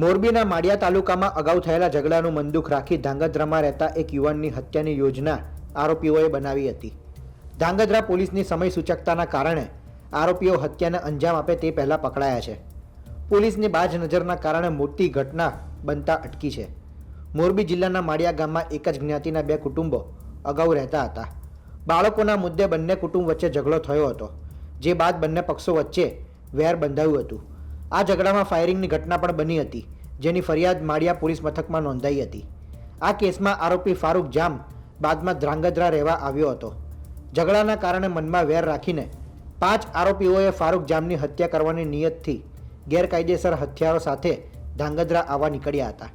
મોરબીના માળિયા તાલુકામાં અગાઉ થયેલા ઝઘડાનું મંદુખ રાખી ધાંગધ્રામાં રહેતા એક યુવાનની હત્યાની યોજના આરોપીઓએ બનાવી હતી. ધાંગધ્રા પોલીસની સમય સૂચકતાના કારણે આરોપીઓ હત્યાને અંજામ આપે તે પહેલાં પકડાયા છે. પોલીસની બાજ નજરના કારણે મોટી ઘટના બનતા અટકી છે. મોરબી જિલ્લાના માળિયા ગામમાં એક જ જ્ઞાતિના બે કુટુંબો અગાઉ રહેતા હતા. બાળકોના મુદ્દે બંને કુટુંબ વચ્ચે ઝઘડો થયો હતો. જે બાદ બંને પક્ષો વચ્ચે વેર બંધાયું હતું. આ ઝઘડામાં ફાયરિંગની ઘટના પણ બની હતી, જેની ફરિયાદ માળિયા પોલીસ મથકમાં નોંધાઈ હતી. આ કેસમાં આરોપી ફારૂક જામ બાદમાં ધ્રાંગધ્રા રહેવા આવ્યો હતો. ઝઘડાના કારણે મનમાં વેર રાખીને પાંચ આરોપીઓએ ફારૂક જામની હત્યા કરવાની નિયતથી ગેરકાયદેસર હથિયારો સાથે ધ્રાંગધ્રા આવવા નીકળ્યા હતા.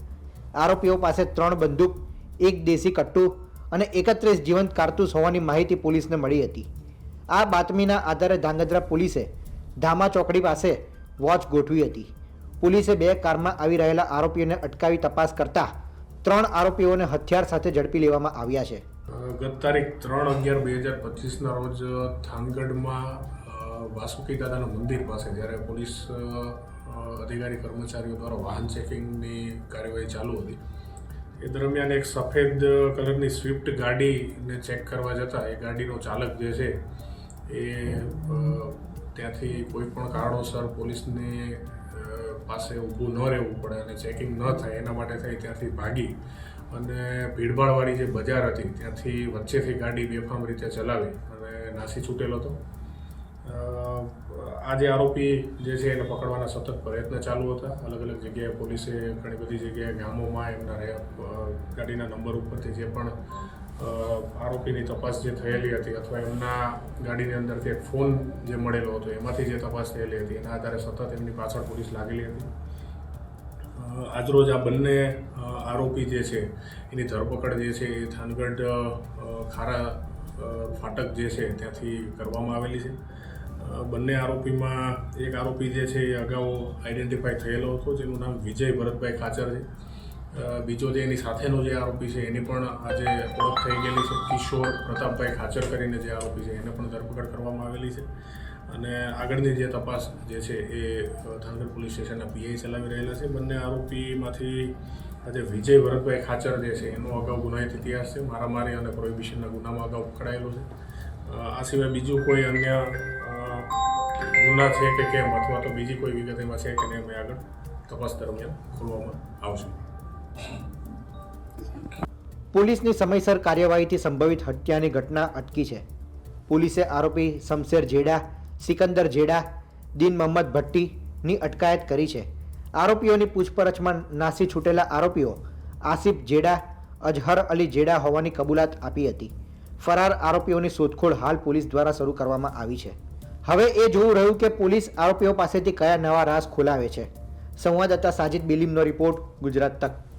આરોપીઓ પાસે ત્રણ બંદૂક, એક દેશી કટ્ટુ અને એકત્રીસ જીવંત કારતૂસ હોવાની માહિતી પોલીસને મળી હતી. આ બાતમીના આધારે ધ્રાંગધ્રા પોલીસે ધામા ચોકડી પાસે વોચ ગોઠવી હતી. પોલીસે બે કારમાં આવી રહેલા આરોપીઓને અટકાવી તપાસ કરતા ત્રણ આરોપીઓને હથિયાર સાથે ઝડપી લેવામાં આવ્યા છે. ગત તારીખ ત્રણ અગિયાર બે હજાર પચીસના રોજ થાનગઢમાં વાસુકી દાદાના મંદિર પાસે જ્યારે પોલીસ અધિકારી કર્મચારીઓ દ્વારા વાહન ચેકિંગની કાર્યવાહી ચાલુ હતી. એ દરમિયાન એક સફેદ કલરની સ્વિફ્ટ ગાડીને ચેક કરવા જતાં એ ગાડીનો ચાલક જે છે એ ત્યાંથી કોઈ પણ કારણોસર પોલીસને પાસે ઊભું ન રહેવું પડે અને ચેકિંગ ન થાય, એના માટે થઈ ત્યાંથી ભાગી અને ભીડભાડવાળી જે બજાર હતી, ત્યાંથી વચ્ચેથી ગાડી બેફામ રીતે ચલાવી અને નાસી છૂટેલો હતો. આ જે આરોપી જે છે, એને પકડવાના સતત પ્રયત્ન ચાલુ હતા. અલગ અલગ જગ્યાએ પોલીસે ઘણી બધી જગ્યાએ ગામોમાં એમના ગાડીના નંબર ઉપરથી જે પણ આરોપીની તપાસ જે થયેલી હતી અથવા એમના ગાડીની અંદરથી એક ફોન જે મળેલો હતો, એમાંથી જે તપાસ થયેલી હતી, એના આધારે સતત એમની પાછળ પોલીસ લાગેલી હતી. આજરોજ આ બંને આરોપી જે છે, એની ધરપકડ જે છે એ થાનગઢ ખારા ફાટક જે છે ત્યાંથી કરવામાં આવેલી છે. બંને આરોપીમાં એક આરોપી જે છે એ અગાઉ આઈડેન્ટિફાઈ થયેલો હતો, જેનું નામ વિજય ભરતભાઈ ખાચર છે. બીજો જે એની સાથેનો જે આરોપી છે એની પણ આજે ઓળખ થઈ ગયેલી છે. કિશોર પ્રતાપભાઈ ખાચર કરીને જે આરોપી છે એને પણ ધરપકડ કરવામાં આવેલી છે. અને આગળની જે તપાસ જે છે એ અ, પોલીસ સ્ટેશનના પીઆઈ ચલાવી રહેલા છે. બંને આરોપીમાંથી આજે વિજય ભરતભાઈ ખાચર જે છે એનો અગાઉ ગુનાહિત ઇતિહાસ છે. મારામારી અને પ્રોહિબિશનના ગુનામાં અગાઉ પકડાયેલો છે. આ સિવાય બીજું કોઈ અન્ય ગુના છે કે કેમ અથવા તો બીજી કોઈ વિગત એમાં છે કે નહીં આગળ તપાસ દરમિયાન ખોલવામાં આવશે. પોલીસની સમયસર કાર્યવાહીથી સંભવિત હત્યાની ઘટના અટકી છે. પોલીસે આરોપી શમશેર જેડા, સિકંદર જેડા, દીન મોહમ્મદ ભટ્ટીની અટકાયત કરી છે. આરોપીઓની પૂછપરછમાં નાસી છૂટેલા આરોપીઓ આસિફ જેડા, અજહર અલી જેડા હોવાની કબૂલાત આપી હતી. ફરાર આરોપીઓની શોધખોળ હાલ પોલીસ દ્વારા શરૂ કરવામાં આવી છે. હવે એ જોવું રહ્યું કે પોલીસ આરોપીઓ પાસેથી કયા નવા રાસ ખોલાવે છે. સંવાદદાતા સાજિદ બિલીમનો રિપોર્ટ ગુજરાત તક.